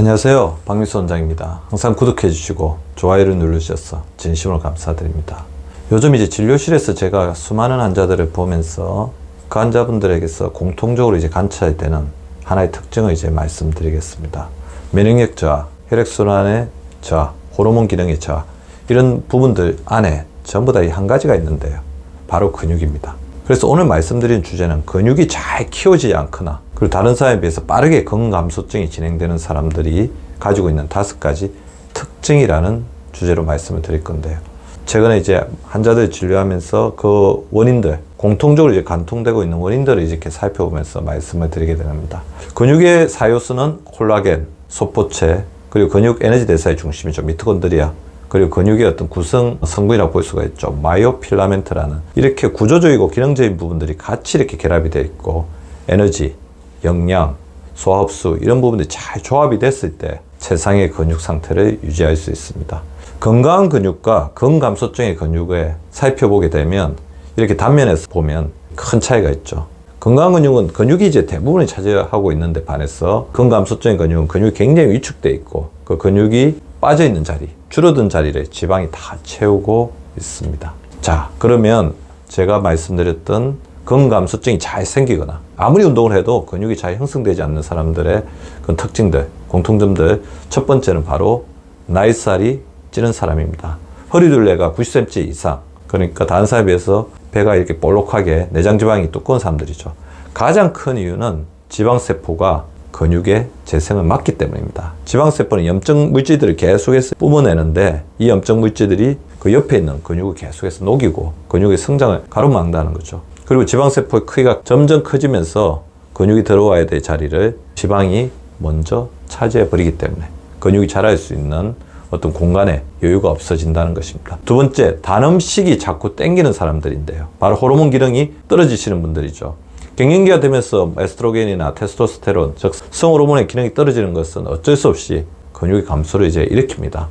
안녕하세요. 박민수 원장입니다. 항상 구독해 주시고 좋아요를 눌러주셔서 진심으로 감사드립니다. 요즘 이제 진료실에서 제가 수많은 환자들을 보면서 그 환자분들에게서 공통적으로 이제 관찰되는 하나의 특징을 이제 말씀드리겠습니다. 면역력 저하, 혈액순환의 저하, 호르몬 기능의 저하, 이런 부분들 안에 전부 다 이 한 가지가 있는데요. 바로 근육입니다. 그래서 오늘 말씀드린 주제는 근육이 잘 키워지지 않거나 그리고 다른 사람에 비해서 빠르게 근감소증이 진행되는 사람들이 가지고 있는 다섯 가지 특징이라는 주제로 말씀을 드릴 건데요. 최근에 이제 환자들 진료하면서 그 원인들, 공통적으로 이제 관통되고 있는 원인들을 이렇게 살펴보면서 말씀을 드리게 됩니다. 근육의 사요수는 콜라겐, 소포체, 그리고 근육 에너지 대사의 중심이죠. 미토콘드리아. 그리고 근육의 어떤 구성 성분이라고 볼 수가 있죠. 마이오필라멘트라는 이렇게 구조적이고 기능적인 부분들이 같이 이렇게 결합이 되어 있고 에너지, 영양, 소화흡수 이런 부분들이 잘 조합이 됐을 때 최상의 근육 상태를 유지할 수 있습니다. 건강한 근육과 근감소증의 근육에 살펴보게 되면 이렇게 단면에서 보면 큰 차이가 있죠. 건강한 근육은 근육이 이제 대부분을 차지하고 있는데 반해서 근감소증의 근육은 근육이 굉장히 위축돼 있고 그 근육이 빠져 있는 자리, 줄어든 자리를 지방이 다 채우고 있습니다. 자, 그러면 제가 말씀드렸던 근감소증이 잘 생기거나 아무리 운동을 해도 근육이 잘 형성되지 않는 사람들의 그 특징들, 공통점들 첫 번째는 바로 나이살이 찌는 사람입니다. 허리둘레가 90cm 이상 그러니까 다른 사람에 비해서 배가 이렇게 볼록하게 내장 지방이 두꺼운 사람들이죠. 가장 큰 이유는 지방세포가 근육의 재생을 막기 때문입니다. 지방세포는 염증 물질들을 계속해서 뿜어내는데 이 염증 물질들이 그 옆에 있는 근육을 계속해서 녹이고 근육의 성장을 가로막는다는 거죠. 그리고 지방세포의 크기가 점점 커지면서 근육이 들어와야 될 자리를 지방이 먼저 차지해 버리기 때문에 근육이 자랄 수 있는 어떤 공간에 여유가 없어진다는 것입니다. 두 번째, 단 음식이 자꾸 땡기는 사람들인데요. 바로 호르몬 기능이 떨어지시는 분들이죠. 갱년기가 되면서 에스트로겐이나 테스토스테론, 즉 성호르몬의 기능이 떨어지는 것은 어쩔 수 없이 근육의 감소를 이제 일으킵니다.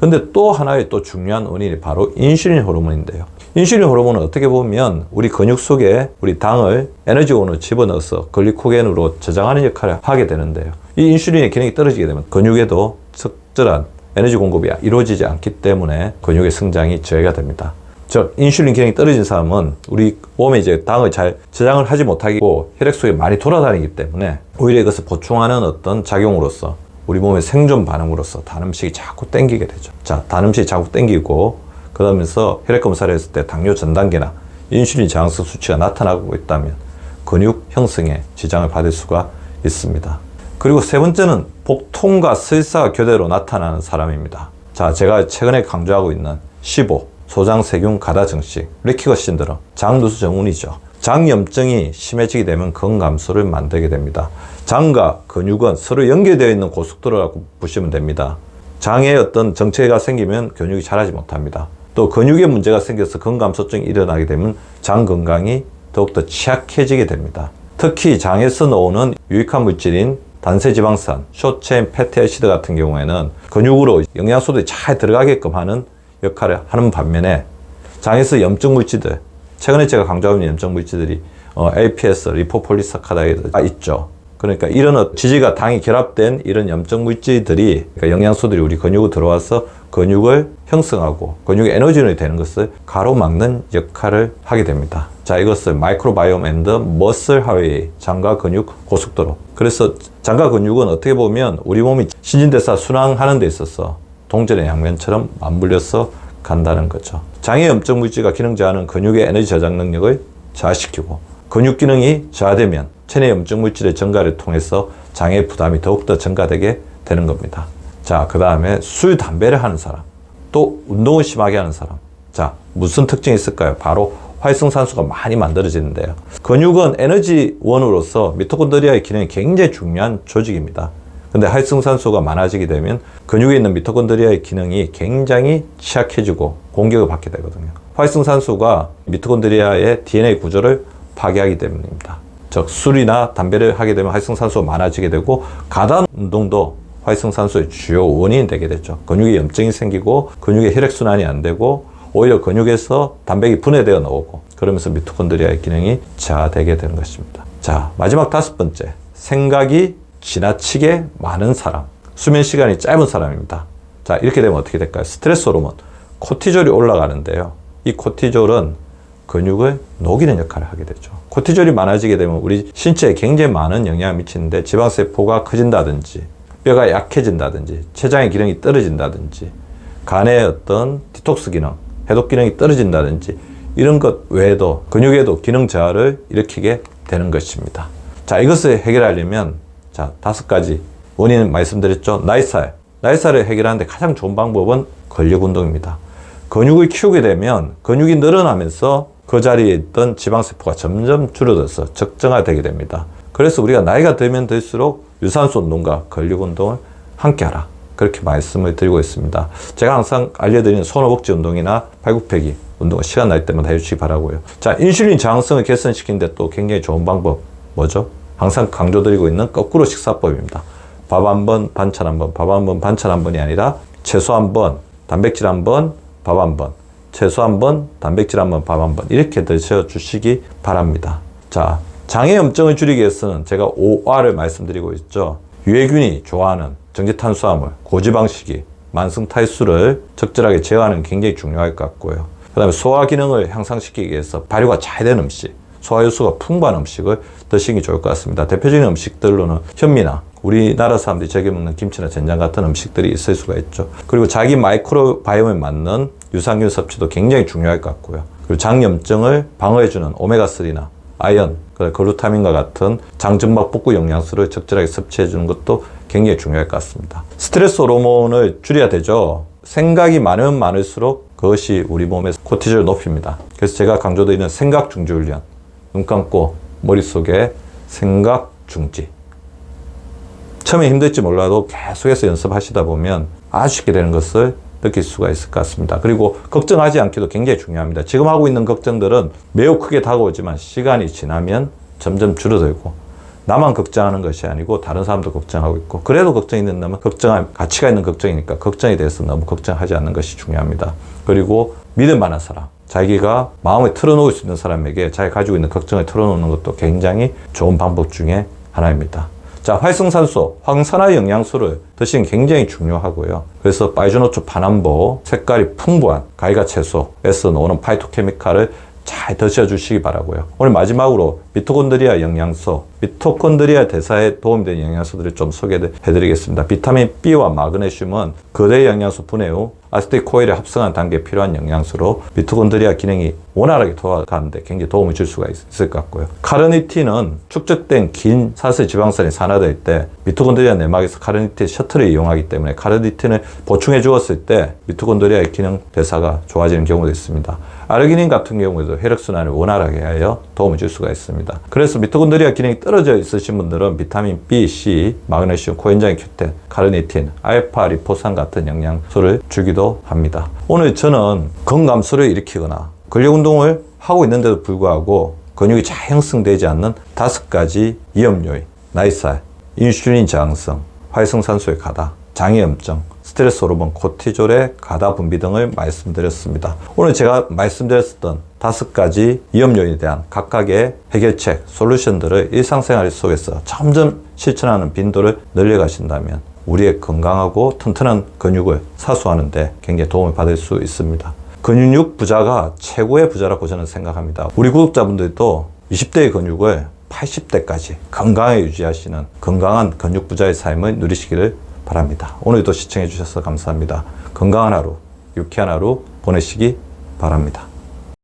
근데 또 하나의 또 중요한 원인이 바로 인슐린 호르몬인데요. 인슐린 호르몬은 어떻게 보면 우리 근육 속에 우리 당을 에너지원으로 집어넣어서 글리코겐으로 저장하는 역할을 하게 되는데요. 이 인슐린의 기능이 떨어지게 되면 근육에도 적절한 에너지 공급이 이루어지지 않기 때문에 근육의 성장이 저해가 됩니다. 즉 인슐린 기능이 떨어진 사람은 우리 몸에 이제 당을 잘 저장을 하지 못하고 혈액 속에 많이 돌아다니기 때문에 오히려 이것을 보충하는 어떤 작용으로서 우리 몸의 생존 반응으로서 단 음식이 자꾸 땡기게 되죠. 자, 단 음식이 자꾸 땡기고 그러면서 혈액 검사를 했을 때 당뇨 전 단계나 인슐린 저항성 수치가 나타나고 있다면 근육 형성에 지장을 받을 수가 있습니다. 그리고 세 번째는 복통과 설사 교대로 나타나는 사람입니다. 자, 제가 최근에 강조하고 있는 15, 소장세균 가다 증식, 레키거 신드롬, 장누수 정운이죠. 장염증이 심해지게 되면 근감소를 만들게 됩니다. 장과 근육은 서로 연결되어 있는 고속도로라고 보시면 됩니다. 장에 어떤 정체가 생기면 근육이 자라지 못합니다. 또 근육에 문제가 생겨서 근감소증이 일어나게 되면 장 건강이 더욱더 취약해지게 됩니다. 특히 장에서 나오는 유익한 물질인 단세지방산, 쇼체인 패티애시드 같은 경우에는 근육으로 영양소들이 잘 들어가게끔 하는 역할을 하는 반면에 장에서 염증 물질들, 최근에 제가 강조하는 염증 물질들이 어, APS, 리포폴리사카라이드가 있죠. 그러니까 이런 어- 지지가 당이 결합된 이런 염증 물질들이 그러니까 영양소들이 우리 근육으로 들어와서 근육을 형성하고 근육의 에너지원이 되는 것을 가로막는 역할을 하게 됩니다. 자, 이것을 마이크로바이옴 앤드 머슬 하웨이 장과 근육 고속도로. 그래서 장과 근육은 어떻게 보면 우리 몸이 신진대사 순환하는 데 있어서 동전의 양면처럼 맞물려서 간다는 거죠. 장의 염증 물질과 기능 저하는 근육의 에너지 저장 능력을 저하시키고 근육 기능이 저하되면 체내 염증 물질의 증가를 통해서 장의 부담이 더욱더 증가되게 되는 겁니다. 자, 그 다음에 술, 담배를 하는 사람, 또 운동을 심하게 하는 사람. 자, 무슨 특징이 있을까요? 바로 활성산소가 많이 만들어지는데요. 근육은 에너지원으로서 미토콘드리아의 기능이 굉장히 중요한 조직입니다. 근데 활성산소가 많아지게 되면 근육에 있는 미토콘드리아의 기능이 굉장히 취약해지고 공격을 받게 되거든요. 활성산소가 미토콘드리아의 DNA 구조를 파괴하기 때문입니다. 즉 술이나 담배를 하게 되면 활성산소가 많아지게 되고 가단 운동도 활성산소의 주요 원인이 되게 되죠. 근육에 염증이 생기고 근육의 혈액순환이 안 되고 오히려 근육에서 단백이 분해되어 나오고 그러면서 미토콘드리아의 기능이 저하되게 되는 것입니다. 자, 마지막 다섯 번째. 생각이 지나치게 많은 사람. 수면 시간이 짧은 사람입니다. 자, 이렇게 되면 어떻게 될까요? 스트레스 호르몬, 코티졸이 올라가는데요. 이 코티졸은 근육을 녹이는 역할을 하게 되죠. 코티졸이 많아지게 되면 우리 신체에 굉장히 많은 영향을 미치는데 지방세포가 커진다든지 뼈가 약해진다든지 췌장의 기능이 떨어진다든지 간의 어떤 디톡스 기능, 해독 기능이 떨어진다든지 이런 것 외에도 근육에도 기능 저하를 일으키게 되는 것입니다. 자, 이것을 해결하려면 자, 다섯 가지 원인을 말씀드렸죠. 나이살. 나이살을 해결하는데 가장 좋은 방법은 근력 운동입니다. 근육을 키우게 되면 근육이 늘어나면서 그 자리에 있던 지방세포가 점점 줄어들어서 적정화되게 됩니다. 그래서 우리가 나이가 들면 들수록 유산소 운동과 근력 운동을 함께 하라. 그렇게 말씀을 드리고 있습니다. 제가 항상 알려드리는 손허벅지 운동이나 팔굽혀기 운동을 시간 날 때마다 해주시기 바라고요. 자, 인슐린 저항성을 개선시키는데 또 굉장히 좋은 방법 뭐죠? 항상 강조드리고 있는 거꾸로 식사법입니다. 밥 한 번, 반찬 한 번, 밥 한 번, 반찬 한 번이 아니라 채소 한 번, 단백질 한 번, 밥 한 번, 채소 한 번, 단백질 한 번, 밥 한 번 이렇게 드셔 주시기 바랍니다. 자, 장애 염증을 줄이기 위해서는 제가 5R을 말씀드리고 있죠. 유해균이 좋아하는 정제탄수화물, 고지방식이 만성 탈수를 적절하게 제어하는 게 굉장히 중요할 것 같고요. 그 다음에 소화 기능을 향상시키기 위해서 발효가 잘 된 음식, 소화효소가 풍부한 음식을 드시는 게 좋을 것 같습니다. 대표적인 음식들로는 현미나 우리나라 사람들이 즐겨 먹는 김치나 된장 같은 음식들이 있을 수가 있죠. 그리고 자기 마이크로바이옴에 맞는 유산균 섭취도 굉장히 중요할 것 같고요. 그리고 장염증을 방어해주는 오메가3나 아연, 그 글루타민과 같은 장점막 복구 영양소를 적절하게 섭취해주는 것도 굉장히 중요할 것 같습니다. 스트레스 호르몬을 줄여야 되죠. 생각이 많으면 많을수록 그것이 우리 몸의 코티졸을 높입니다. 그래서 제가 강조드리는 생각 중지 훈련. 눈 감고 머릿속에 생각 중지. 처음에 힘들지 몰라도 계속해서 연습하시다 보면 아주 쉽게 되는 것을 느낄 수가 있을 것 같습니다. 그리고 걱정하지 않기도 굉장히 중요합니다. 지금 하고 있는 걱정들은 매우 크게 다가오지만 시간이 지나면 점점 줄어들고 나만 걱정하는 것이 아니고 다른 사람도 걱정하고 있고 그래도 걱정이 된다면 걱정할 가치가 있는 걱정이니까 걱정에 대해서 너무 걱정하지 않는 것이 중요합니다. 그리고 믿을 만한 사람 자기가 마음을 털어놓을 수 있는 사람에게 자기 가지고 있는 걱정을 털어놓는 것도 굉장히 좋은 방법 중에 하나입니다. 자, 활성산소, 황산화 영양소를 드시는 게 굉장히 중요하고요. 그래서 파이주노초 파남보 색깔이 풍부한 가이가 채소에서 나오는 파이토케미칼을 잘 드셔주시기 바라고요. 오늘 마지막으로 미토콘드리아 영양소, 미토콘드리아 대사에 도움이 되는 영양소들을 좀 소개해드리겠습니다. 비타민 B와 마그네슘은 거대 영양소 분해 후 아세틸코일에 합성한 단계에 필요한 영양소로 미토콘드리아 기능이 원활하게 돌아가는데 굉장히 도움을 줄 수가 있을 것 같고요. 카르니틴은 축적된 긴 사슬 지방산이 산화될 때 미토콘드리아 내막에서 카르니틴 셔틀을 이용하기 때문에 카르니틴을 보충해 주었을 때 미토콘드리아의 기능 대사가 좋아지는 경우도 있습니다. 아르기닌 같은 경우에도 혈액순환을 원활하게 하여 도움을 줄 수가 있습니다. 그래서 미토콘드리아 기능이 떨어져 있으신 분들은 비타민 B, C, 마그네슘, 코엔자임 Q10, 카르니틴, 알파 리포산 같은 영양소를 주기도 합니다. 오늘 저는 건감소를 일으키거나 근력 운동을 하고 있는데도 불구하고 근육이 잘 형성되지 않는 다섯 가지 위험 요인, 나이살, 인슐린 저항성, 활성산소의 가다, 장애염증, 스트레스 호르몬, 코티졸의 가다 분비 등을 말씀드렸습니다. 오늘 제가 말씀드렸던 다섯 가지 위험 요인에 대한 각각의 해결책, 솔루션들을 일상생활 속에서 점점 실천하는 빈도를 늘려가신다면 우리의 건강하고 튼튼한 근육을 사수하는데 굉장히 도움을 받을 수 있습니다. 근육 부자가 최고의 부자라고 저는 생각합니다. 우리 구독자분들도 20대의 근육을 80대까지 건강하게 유지하시는 건강한 근육 부자의 삶을 누리시기를 바랍니다. 오늘도 시청해 주셔서 감사합니다. 건강한 하루, 유쾌한 하루 보내시기 바랍니다.